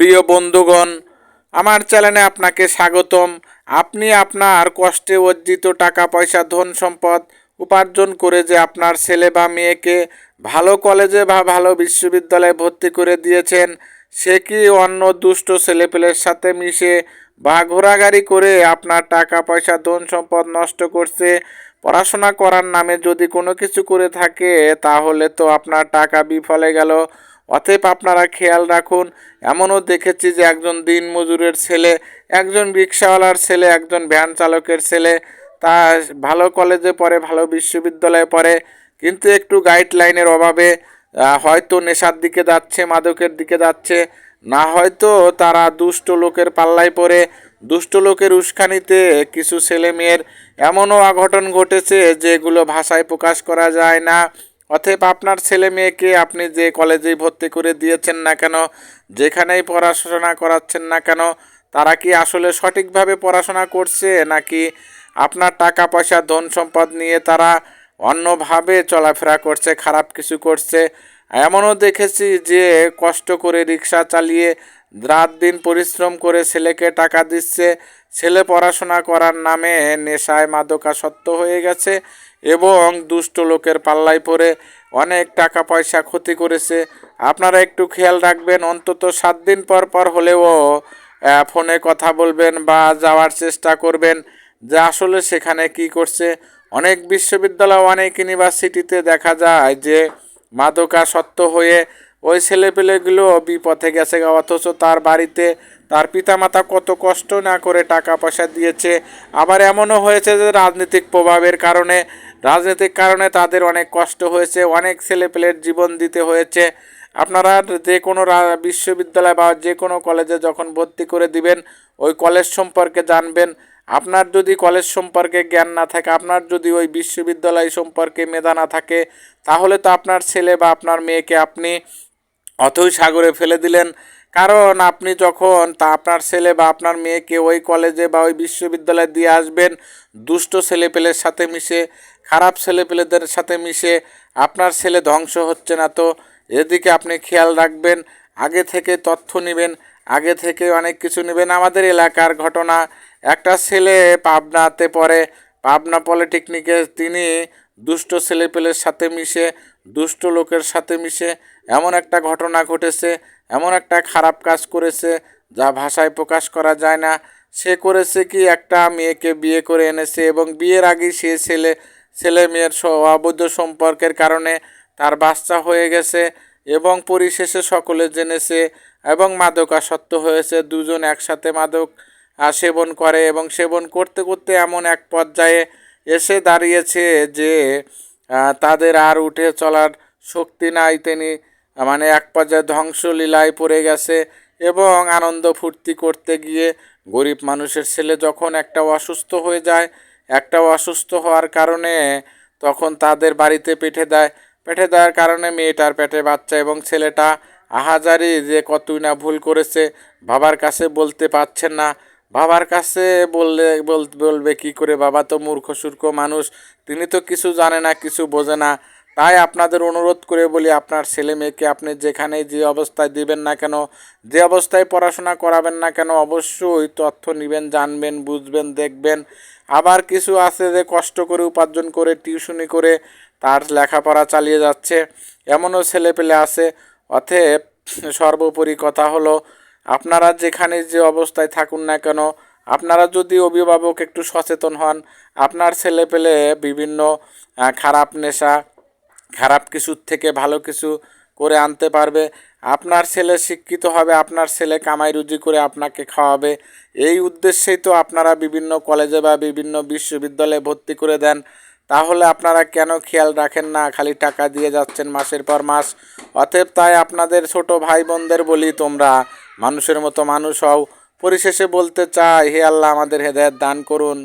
প্রিয় বন্ধুগণ, আমার চ্যানেলে আপনাকে স্বাগতম। আপনি আপনার কষ্টে অর্জিত টাকা, পয়সা, ধন সম্পদ উপার্জন করে যে আপনার ছেলে বা মেয়েকে ভালো কলেজে বা ভালো বিশ্ববিদ্যালয়ে ভর্তি করে দিয়েছেন, সে কি অন্য দুষ্ট ছেলেপেলের সাথে মিশে বা ঘোরাঘাড়ি করে আপনার টাকা, পয়সা, ধন সম্পদ নষ্ট করছে? পড়াশোনা করার নামে যদি কোনো কিছু করে থাকে, তাহলে তো আপনার টাকা বিফলে গেল। অতএব আপনারা খেয়াল রাখুন, এমনও দেখেছি যে একজন দিন মজুরের ছেলে, একজন রিক্সাওয়ালার ছেলে, একজন ভ্যান চালকের ছেলে, তা ভালো কলেজে পড়ে, ভালো বিশ্ববিদ্যালয়ে পড়ে, কিন্তু একটু গাইডলাইনের অভাবে হয়তো নেশার দিকে যাচ্ছে, মাদকের দিকে যাচ্ছে, না হয়তো তারা দুষ্ট লোকের পাল্লায় পড়ে, দুষ্ট লোকের উস্কানিতে কিছু ছেলে মেয়ের এমনও অঘটন ঘটেছে যেগুলো ভাষায় প্রকাশ করা যায় না। অতএব আপনার ছেলে মেয়েকে আপনি যে কলেজেই ভর্তি করে দিয়েছেন না কেন, যেখানেই পড়াশোনা করাচ্ছেন না কেন, তারা কি আসলে সঠিকভাবে পড়াশোনা করছে নাকি আপনার টাকা পয়সা, ধন সম্পদ নিয়ে তারা অন্যভাবে চলাফেরা করছে, খারাপ কিছু করছে? এমনও দেখেছি যে কষ্ট করে রিক্সা চালিয়ে রাত দিন পরিশ্রম করে ছেলেকে টাকা দিচ্ছে। ছেলে পড়াশোনা করার নামে নেশায় মাদকাসক্ত হয়ে গেছে। এবং দুষ্ট লোকের পাল্লায় পড়ে অনেক টাকা পয়সা ক্ষতি করেছে। আপনারা একটু খেয়াল রাখবেন, অন্তত সাত দিন পর পর হলেও ফোনে কথা বলবেন বা যাওয়ার চেষ্টা করবেন যে আসলে সেখানে কি করছে। অনেক বিশ্ববিদ্যালয়, অনেক ইউনিভার্সিটিতে দেখা যায় যে মাদকাসত্ত্ব হয়ে ওই ছেলেপেলেগুলো বিপথে গেছে গা, অথচ তার বাড়িতে তার পিতামাতা কত কষ্ট না করে টাকা পয়সা দিয়েছে। আবার এমনও হয়েছে যে রাজনৈতিক প্রভাবের কারণে রাজনৈতিক কারণে তাদের অনেক কষ্ট হয়েছে অনেক ছেলেপেলের জীবন দিতে হয়েছে। আপনারা যে কোনো বিশ্ববিদ্যালয় বা যে কোনো কলেজে যখন ভর্তি করে দিবেন ওই কলেজ সম্পর্কে জানবেন। আপনার যদি কলেজ সম্পর্কে জ্ঞান না থাকে আপনার যদি ওই বিশ্ববিদ্যালয় সম্পর্কে মেধা না থাকে তাহলে তো আপনার ছেলে বা আপনার মেয়েকে আপনি অথই সাগরে ফেলে দিলেন। কারণ আপনি যখন তা আপনার ছেলে বা আপনার মেয়েকে ওই কলেজে বা ওই বিশ্ববিদ্যালয়ে দিয়ে আসবেন, দুষ্ট ছেলেপেলের সাথে মিশে, খারাপ ছেলেপেলেদের সাথে মিশে, আপনার ছেলে ধ্বংস হচ্ছে না তো। এদিকে আপনি খেয়াল রাখবেন, আগে থেকে তথ্য নেবেন, আগে থেকে অনেক কিছু নেবেন। আমাদের এলাকার ঘটনা, একটা ছেলে পাবনাতে পড়ে, পাবনা পলিটেকনিকে তিনি দুষ্ট ছেলেপেলের সাথে মিশে, দুষ্ট লোকের সাথে মিশে এমন একটা ঘটনা ঘটেছে, এমন একটা খারাপ কাজ করেছে যা ভাষায় প্রকাশ করা যায় না। সে করেছে কি? একটা মেয়েকে বিয়ে করে এনেছে এবং বিয়ের আগেই সে ছেলে ছেলে মেয়ের অবৈধ সম্পর্কের কারণে তার বাচ্চা হয়ে গেছে এবং পরিশেষে সকলে জেনেছে এবং মাদকাসক্ত হয়েছে। দুজন একসাথে মাদক সেবন করে এবং সেবন করতে করতে এমন এক পর্যায়ে এসে দাঁড়িয়েছে যে তাদের আর উঠে চলার শক্তি নাই। তিনি মানে এক পর্যায়ে ধ্বংসলীলায় পড়ে গেছে এবং আনন্দ ফুর্তি করতে গিয়ে গরিব মানুষের ছেলে যখন একটা অসুস্থ হয়ে যায়, একটা অসুস্থ হওয়ার কারণে তখন তাদের বাড়িতে পেঠে দেয়। পেঠে দেওয়ার কারণে মেয়েটার পেটে বাচ্চা এবং ছেলেটা আহাজারি যে কতই না ভুল করেছে, বাবার কাছে বলতে পারছেন না। বাবার কাছে বললে, বল- বলবে কি করে, বাবা তো মূর্খ, সূর্খ মানুষ, তিনি তো কিছু জানে না, কিছু বোঝে না। তাই আপনাদের অনুরোধ করে বলি, আপনার ছেলে মেয়েকে আপনি যেখানে যে অবস্থায় দিবেন না কেন, যে অবস্থায় পড়াশোনা করাবেন না কেন, অবশ্যই তথ্য নেবেন, জানবেন, বুঝবেন, দেখবেন। আবার কিছু আছে যে কষ্ট করে উপার্জন করে, টিউশনি করে তার লেখাপড়া চালিয়ে যাচ্ছে। এমনও ছেলে পেলে আছে। অতএব সর্বোপরি কথা হলো, আপনারা যেখানে যে অবস্থায় থাকুন না কেন, আপনারা যদি অভিভাবক একটু সচেতন হন, আপনার ছেলে পেলে বিভিন্ন খারাপ নেশা খারাপ কিছুর থেকে ভালো কিছু করে আনতে পারবে। আপনার ছেলে শিক্ষিত হবে, আপনার ছেলে কামাই রুজি করে আপনাকে খাওয়াবে। এই উদ্দেশ্যেই তো আপনারা বিভিন্ন কলেজে বা বিভিন্ন বিশ্ববিদ্যালয়ে ভর্তি করে দেন। তাহলে আপনারা কেন খেয়াল রাখেন না? খালি টাকা দিয়ে যাচ্ছেন মাসের পর মাস। অতএব তাই আপনাদের ছোট ভাই বোনদের বলি তোমরা, মানুষের মতো মানুষ হও। পরিশেষে বলতে চাই, হে আল্লাহ আমাদের হেদায়েত দান করুন।